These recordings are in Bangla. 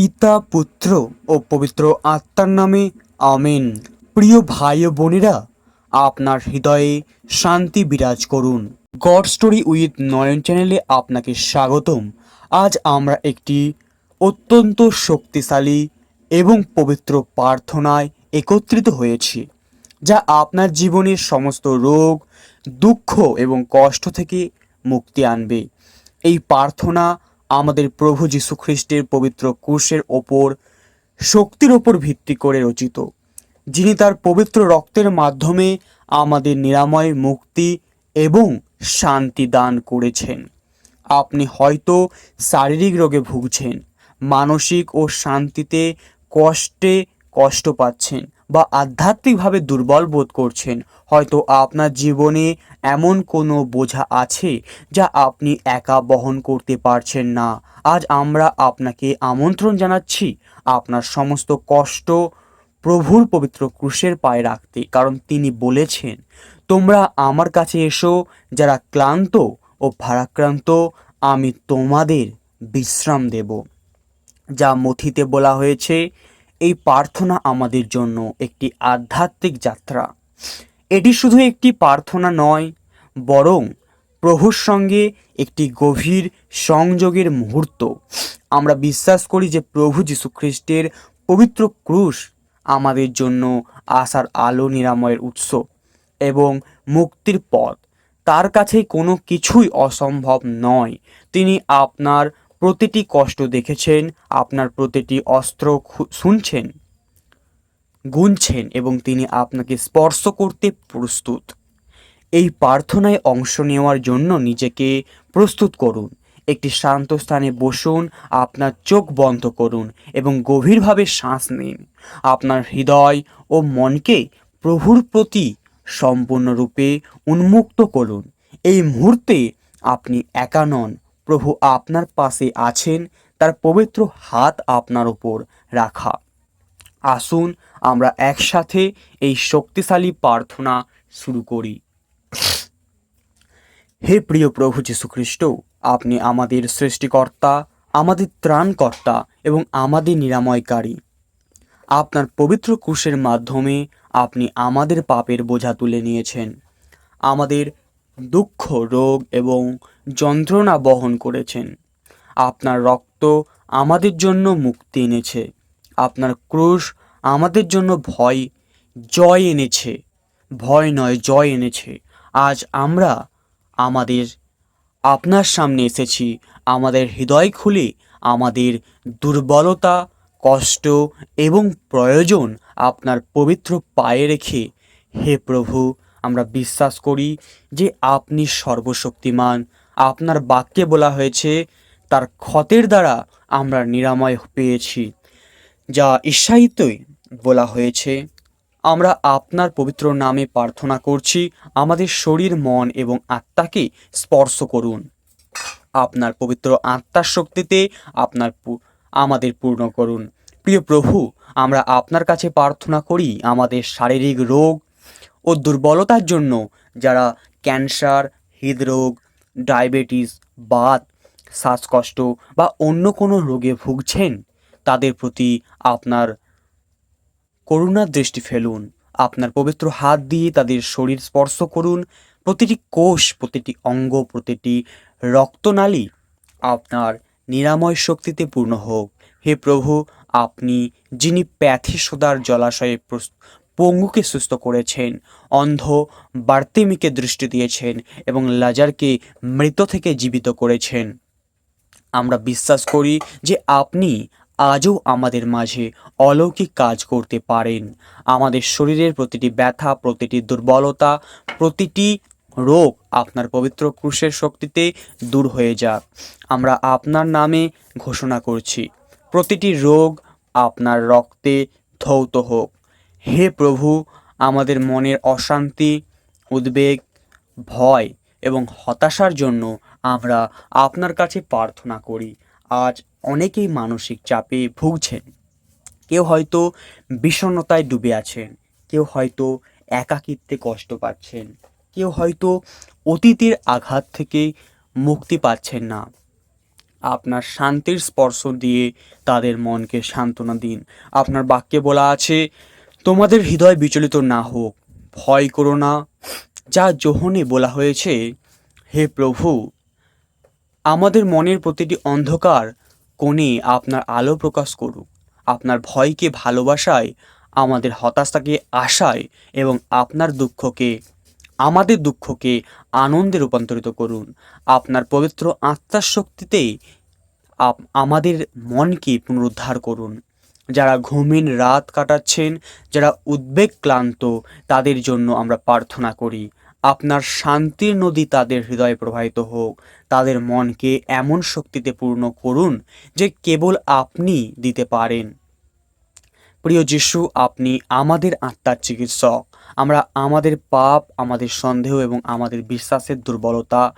পিতা, পুত্র ও পবিত্র আত্মার নামে আমিন। প্রিয় ভাই ও বোনেরা, আপনার হৃদয়ে শান্তি বিরাজ করুন। গড স্টোরি উইথ নয়ন চ্যানেলে আপনাকে স্বাগতম। আজ আমরা একটি অত্যন্ত শক্তিশালী এবং পবিত্র প্রার্থনায় একত্রিত হয়েছি, যা আপনার জীবনের সমস্ত রোগ, দুঃখ এবং কষ্ট থেকে মুক্তি আনবে। এই প্রার্থনা আমাদের প্রভু যীশু খ্রিস্টের পবিত্র কুশের ওপর, শক্তির ওপর ভিত্তি করে রচিত, যিনি তার পবিত্র রক্তের মাধ্যমে আমাদের নিরাময়, মুক্তি এবং শান্তি দান করেছেন। আপনি হয়তো শারীরিক রোগে ভুগছেন, মানসিক ও শান্তিতে কষ্টে কষ্ট পাচ্ছেন বা আধ্যাত্মিকভাবে দুর্বল বোধ করছেন, হয়তো আপনার জীবনে এমন কোনো বোঝা আছে যা আপনি একা বহন করতে পারছেন না। আজ আমরা আপনাকে আমন্ত্রণ জানাচ্ছি আপনার সমস্ত কষ্ট প্রভুর পবিত্র ক্রুশের পায়ে রাখতে, কারণ তিনি বলেছেন, তোমরা আমার কাছে এসো, যারা ক্লান্ত ও ভারাক্রান্ত, আমি তোমাদের বিশ্রাম দেব। যা মথিতে বলা হয়েছে এই প্রার্থনা আমাদের জন্য একটি আধ্যাত্মিক যাত্রা। এটি শুধু একটি প্রার্থনা নয়, বরং প্রভুর সঙ্গে একটি গভীর সংযোগের মুহূর্ত। আমরা বিশ্বাস করি যে প্রভু যীশুখ্রিস্টের পবিত্র ক্রুশ আমাদের জন্য আশার আলো নিরাময়ের উৎস এবং মুক্তির পথ। তার কাছে কোনো কিছুই অসম্ভব নয়। তিনি আপনার প্রতিটি কষ্ট দেখেছেন, আপনার প্রতিটি অস্ত্র শুনছেন, গুনছেন এবং তিনি আপনাকে স্পর্শ করতে প্রস্তুত। এই প্রার্থনায় অংশ নেওয়ার জন্য নিজেকে প্রস্তুত করুন, একটি শান্ত স্থানে বসুন, আপনার চোখ বন্ধ করুন এবং গভীরভাবে শ্বাস নিন। আপনার হৃদয় ও মনকে প্রভুর প্রতি সম্পূর্ণরূপে উন্মুক্ত করুন। এই মুহূর্তে আপনি একা নন প্রভু আপনার পাশে আছেন, তার পবিত্র হাত আপনার উপর রাখা। আসুন, আমরা একসাথে এই শক্তিশালী প্রার্থনা শুরু করি। হে প্রিয় প্রভু যীশুখ্রিস্ট, আপনি আমাদের সৃষ্টিকর্তা, আমাদের ত্রাণকর্তা এবং আমাদের নিরাময়কারী। আপনার পবিত্র ক্রুশের মাধ্যমে আপনি আমাদের পাপের বোঝা তুলে নিয়েছেন। আমাদের দুঃখ, রোগ এবং যন্ত্রণা বহন করেছেন। আপনার রক্ত আমাদের জন্য মুক্তি এনেছে। আপনার ক্রুশ আমাদের জন্য ভয়, জয় এনেছে। ভয় নয়, জয় এনেছে। আজ আমরা আমাদের, আপনার সামনে এসেছি। আমাদের হৃদয় খুলে আমাদের দুর্বলতা, কষ্ট এবং প্রয়োজন আপনার পবিত্র পায়ে রেখে। হে প্রভু আমরা বিশ্বাস করি যে আপনি সর্বশক্তিমান। আপনার বাক্যে বলা হয়েছে, তার ক্ষতের দ্বারা আমরা নিরাময় পেয়েছি। যা ঈর্ষায়িতই বলা হয়েছে। আমরা আপনার পবিত্র নামে প্রার্থনা করছি, আমাদের শরীর, মন এবং আত্মাকে স্পর্শ করুন। আপনার পবিত্র আত্মার শক্তিতে আপনার আমাদের পূর্ণ করুন। প্রিয় প্রভু, আমরা আপনার কাছে প্রার্থনা করি, আমাদের শারীরিক রোগ ও দুর্বলতার জন্য, যারা ক্যান্সার, হৃদরোগ, ডায়াবেটিস, বাত, শ্বাসকষ্ট বা অন্য কোনো রোগে ভুগছেন, তাদের প্রতি আপনার করুণার দৃষ্টি ফেলুন। আপনার পবিত্র হাত দিয়ে তাদের শরীর স্পর্শ করুন। প্রতিটি কোষ, প্রতিটি অঙ্গ, প্রতিটি রক্তনালী আপনার নিরাময় শক্তিতে পূর্ণ হোক। হে প্রভু, আপনি যিনি প্যাথি সোদার জলাশয়ে পঙ্গুকে সুস্থ করেছেন, অন্ধ বার্তিমিকে দৃষ্টি দিয়েছেন এবং লাজারকে মৃত থেকে জীবিত করেছেন। আমরা বিশ্বাস করি যে আপনি আজও আমাদের মাঝে অলৌকিক কাজ করতে পারেন। আমাদের শরীরের প্রতিটি ব্যথা, প্রতিটি দুর্বলতা, প্রতিটি রোগ আপনার পবিত্র ক্রুশের শক্তিতে দূর হয়ে যাক। আমরা আপনার নামে ঘোষণা করছি, প্রতিটি রোগ আপনার রক্তে ধৌত হোক। হে প্রভু, আমাদের মনের অশান্তি, উদ্বেগ, ভয় এবং হতাশার জন্য আমরা আপনার কাছে প্রার্থনা করি। আজ অনেকেই মানসিক চাপে ভুগছেন। কেউ হয়তো বিষণ্ণতায় ডুবে আছেন। কেউ হয়তো একাকিত্বে কষ্ট পাচ্ছেন। কেউ হয়তো অতীতের আঘাত থেকে মুক্তি পাচ্ছেন না। আপনার শান্তির স্পর্শ দিয়ে তাদের মনকে সান্ত্বনা দিন। আপনার বাক্যে বলা আছে তোমাদের হৃদয় বিচলিত না হোক, ভয় করো না। যা যোহনে বলা হয়েছে, হে প্রভু, আমাদের মনের প্রতিটি অন্ধকার কোণে আপনার আলো প্রকাশ করুক। আপনার ভয়কে ভালোবাসায়, আমাদের হতাশাকে আশায় এবং আপনার দুঃখকে, আমাদের দুঃখকে আনন্দে রূপান্তরিত করুন। আপনার পবিত্র আত্মার শক্তিতে আমাদের মনকে পুনরুদ্ধার করুন। যারা ঘুমিন রাত কাটাচ্ছেন, যারা উদ্বেগ ক্লান্ত, তাদের জন্য আমরা প্রার্থনা করি, আপনার শান্তির নদী তাদের হৃদয়ে প্রবাহিত হোক। তাদের মনকে এমন শক্তিতে পূর্ণ করুন যে কেবল আপনি দিতে পারেন। প্রিয় যিশু, আপনি আমাদের আত্মার চিকিৎসক। আমরা আমাদের পাপ, আমাদের সন্দেহ এবং আমাদের বিশ্বাসের দুর্বলতা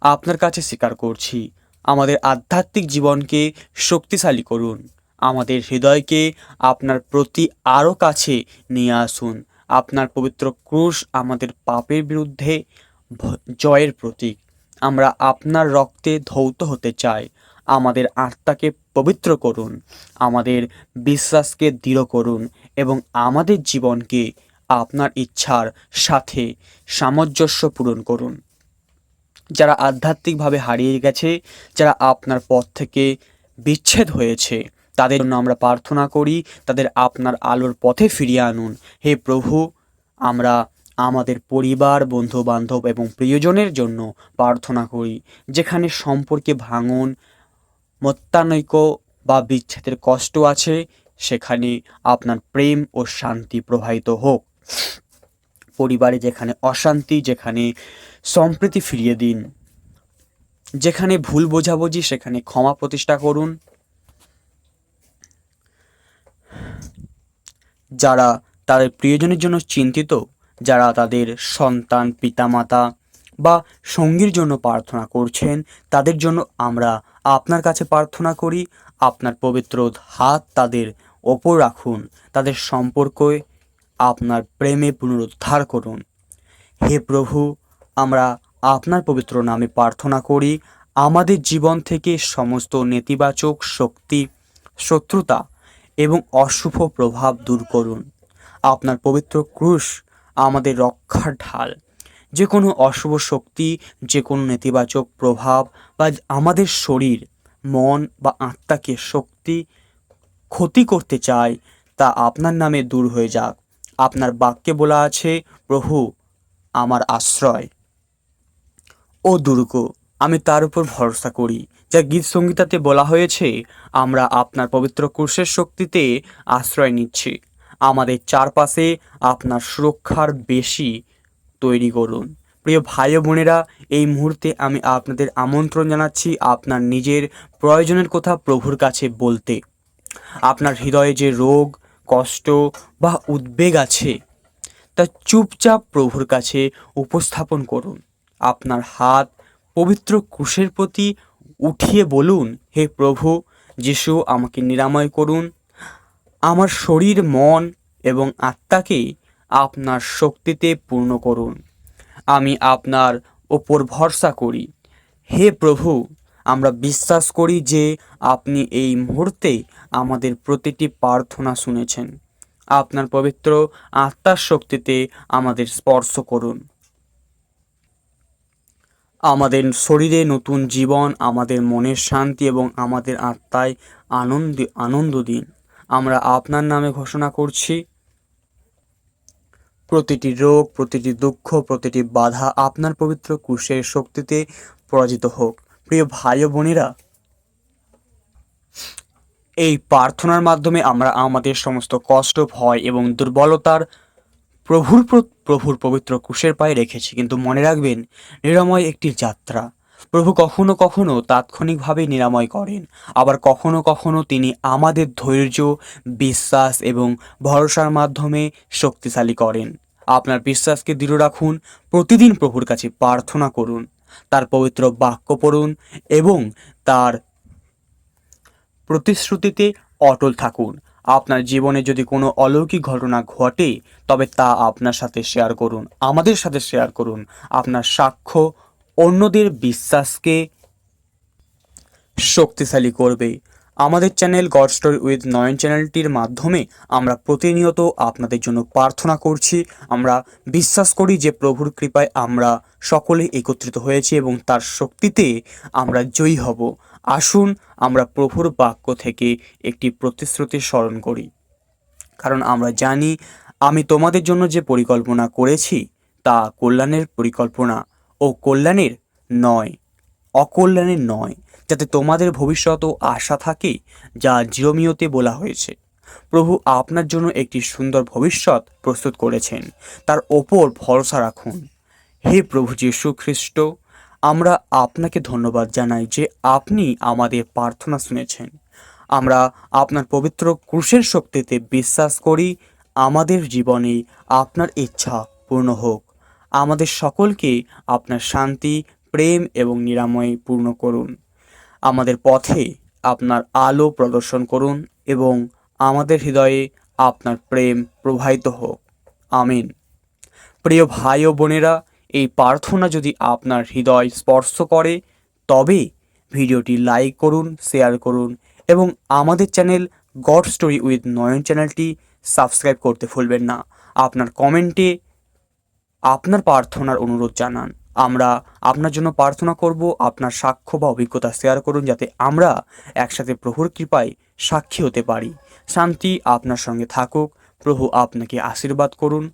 আপনার কাছে স্বীকার করছি। আমাদের আধ্যাত্মিক জীবনকে শক্তিশালী করুন। আমাদের হৃদয়কে আপনার প্রতি আরও কাছে নিয়ে আসুন। আপনার পবিত্র ক্রুশ আমাদের পাপের বিরুদ্ধে জয়ের প্রতীক। আমরা আপনার রক্তে ধৌত হতে চাই। আমাদের আত্মাকে পবিত্র করুন। আমাদের বিশ্বাসকে দৃঢ় করুন এবং আমাদের জীবনকে আপনার ইচ্ছার সাথে সামঞ্জস্য পূরণ করুন। যারা আধ্যাত্মিকভাবে হারিয়ে গেছে, যারা আপনার পথ থেকে বিচ্ছেদ হয়েছে তাদের জন্য আমরা প্রার্থনা করি, তাদের আপনার আলোর পথে ফিরিয়ে আনুন। হে প্রভু, আমরা আমাদের পরিবার বন্ধু বান্ধব এবং প্রিয়জনের জন্য প্রার্থনা করি, যেখানে সম্পর্কে ভাঙন মত্যানৈক্য বা বিচ্ছেদের কষ্ট আছে, সেখানে আপনার প্রেম ও শান্তি প্রবাহিত হোক। পরিবারে যেখানে অশান্তি, যেখানে সম্প্রীতি ফিরিয়ে দিন, যেখানে ভুল বোঝাবুঝি, সেখানে ক্ষমা প্রতিষ্ঠা করুন। যারা তাদের প্রিয়জনের জন্য চিন্তিত, যারা তাদের সন্তান, পিতামাতা বা সঙ্গীর জন্য প্রার্থনা করছেন, তাদের জন্য আমরা আপনার কাছে প্রার্থনা করি। আপনার পবিত্র হাত তাদের ওপর রাখুন। তাদের সম্পর্কে আপনার প্রেমে পুনরুদ্ধার করুন। হে প্রভু, আমরা আপনার পবিত্র নামে প্রার্থনা করি। আমাদের জীবন থেকে সমস্ত নেতিবাচক শক্তি, শত্রুতা এবং অশুভ প্রভাব দূর করুন। আপনার পবিত্র ক্রুশ আমাদের রক্ষার ঢাল। যে কোনো অশুভ শক্তি যে কোনো নেতিবাচক প্রভাব বা আমাদের শরীর, মন বা আত্মাকে শক্তি, ক্ষতি করতে চায়, তা আপনার নামে দূর হয়ে যাক। আপনার বাক্যে বলা আছে, প্রভু, আমার আশ্রয়। ও দুর্গ, আমি তার উপর ভরসা করি। যা গীত সঙ্গীতাতে বলা হয়েছে, আমরা আপনার পবিত্র কুর্শের শক্তিতে আশ্রয় নিচ্ছি। আমাদের চারপাশে আপনার সুরক্ষার বেশি তৈরি করুন। প্রিয় ভাই বোনেরা, এই মুহূর্তে আমি আপনাদের আমন্ত্রণ জানাচ্ছি আপনার নিজের প্রয়োজনের কথা প্রভুর কাছে বলতে। আপনার হৃদয়ে যে রোগ, কষ্ট বা উদ্বেগ আছে, তা চুপচাপ প্রভুর কাছে উপস্থাপন করুন। আপনার হাত পবিত্র ক্রুশের প্রতি উঠিয়ে বলুন, হে প্রভু, যিশু, আমাকে নিরাময় করুন। আমার শরীর, মন এবং আত্মাকে আপনার শক্তিতে পূর্ণ করুন। আমি আপনার ওপর ভরসা করি। হে প্রভু, আমরা বিশ্বাস করি যে আপনি এই মুহূর্তে আমাদের প্রতিটি প্রার্থনা শুনেছেন। আপনার পবিত্র আত্মার শক্তিতে আমাদের স্পর্শ করুন। আমাদের শরীরে নতুন জীবন, আমাদের মনের শান্তি এবং আমাদের আত্মায় আনন্দ আনন্দ দিন। আমরা আপনার নামে ঘোষণা করছি। প্রতিটি রোগ, প্রতিটি দুঃখ, প্রতিটি বাধা আপনার পবিত্র কুশের শক্তিতে পরাজিত হোক। প্রিয় ভাই বোনেরা, এই প্রার্থনার মাধ্যমে আমরা আমাদের সমস্ত কষ্ট, ভয় এবং দুর্বলতার প্রভুর প্র- প্রভুর পবিত্র কুশের পায়ে রেখেছি, কিন্তু মনে রাখবেন, নিরাময় একটি যাত্রা। প্রভু কখনো কখনো তাৎক্ষণিকভাবে নিরাময় করেন, আবার কখনো কখনো তিনি আমাদের ধৈর্য, বিশ্বাস এবং ভরসার মাধ্যমে শক্তিশালী করেন। আপনার বিশ্বাসকে দৃঢ় রাখুন, প্রতিদিন প্রভুর কাছে প্রার্থনা করুন, তার পবিত্র বাক্য পড়ুন এবং তার প্রতিশ্রুতিতে অটল থাকুন। আপনার জীবনে যদি কোনো অলৌকিক ঘটনা ঘটে, তবে তা আপনার সাথে শেয়ার করুন, আমাদের সাথে শেয়ার করুন। আপনার সাক্ষ্য অন্যদের বিশ্বাসকে শক্তিশালী করবে। আমাদের channel God story with Nayan চ্যানেলটির মাধ্যমে আমরা প্রতিনিয়ত আপনাদের জন্য প্রার্থনা করছি। আমরা বিশ্বাস করি যে প্রভুর কৃপায় আমরা সকলে একত্রিত হয়েছি এবং তার শক্তিতে আমরা জয়ী হব। আসুন আমরা প্রভুর বাক্য থেকে একটি প্রতিশ্রুতি স্মরণ করি। কারণ আমরা জানি, আমি তোমাদের জন্য যে পরিকল্পনা করেছি, তা কল্যাণের পরিকল্পনা। ও কল্যাণের নয়, অকল্যাণের নয়। যাতে তোমাদের ভবিষ্যৎ ও আশা থাকে, যা জিরোমিওতে বলা হয়েছে। প্রভু আপনার জন্য একটি সুন্দর ভবিষ্যৎ প্রস্তুত করেছেন। তার ওপর ভরসা রাখুন। হে প্রভু যীশু খ্রিস্ট, আমরা আপনাকে ধন্যবাদ জানাই যে আপনি আমাদের প্রার্থনা শুনেছেন। আমরা আপনার পবিত্র ক্রুশের শক্তিতে বিশ্বাস করি, আমাদের জীবনে আপনার ইচ্ছা পূর্ণ হোক। আমাদের সকলকে আপনার শান্তি, প্রেম এবং নিরাময় পূর্ণ করুন। আমাদের পথে আপনার আলো প্রদর্শন করুন এবং আমাদের হৃদয়ে আপনার প্রেম প্রবাহিত হোক। আমিন। প্রিয় ভাই ও বোনেরা, এই প্রার্থনা যদি আপনার হৃদয় স্পর্শ করে, তবে ভিডিওটি লাইক করুন, শেয়ার করুন এবং আমাদের channel God story with Nayan চ্যানেলটি সাবস্ক্রাইব করতে ভুলবেন না। আপনার কমেন্টে আপনার প্রার্থনার অনুরোধ জানান। আমরা আপনার জন্য প্রার্থনা করব, আপনার সাক্ষ্য বা অভিজ্ঞতা শেয়ার করুন যাতে আমরা একসাথে প্রভুর কৃপায় সাক্ষী হতে পারি। শান্তি আপনার সঙ্গে থাকুক, প্রভু আপনাকে আশীর্বাদ করুন।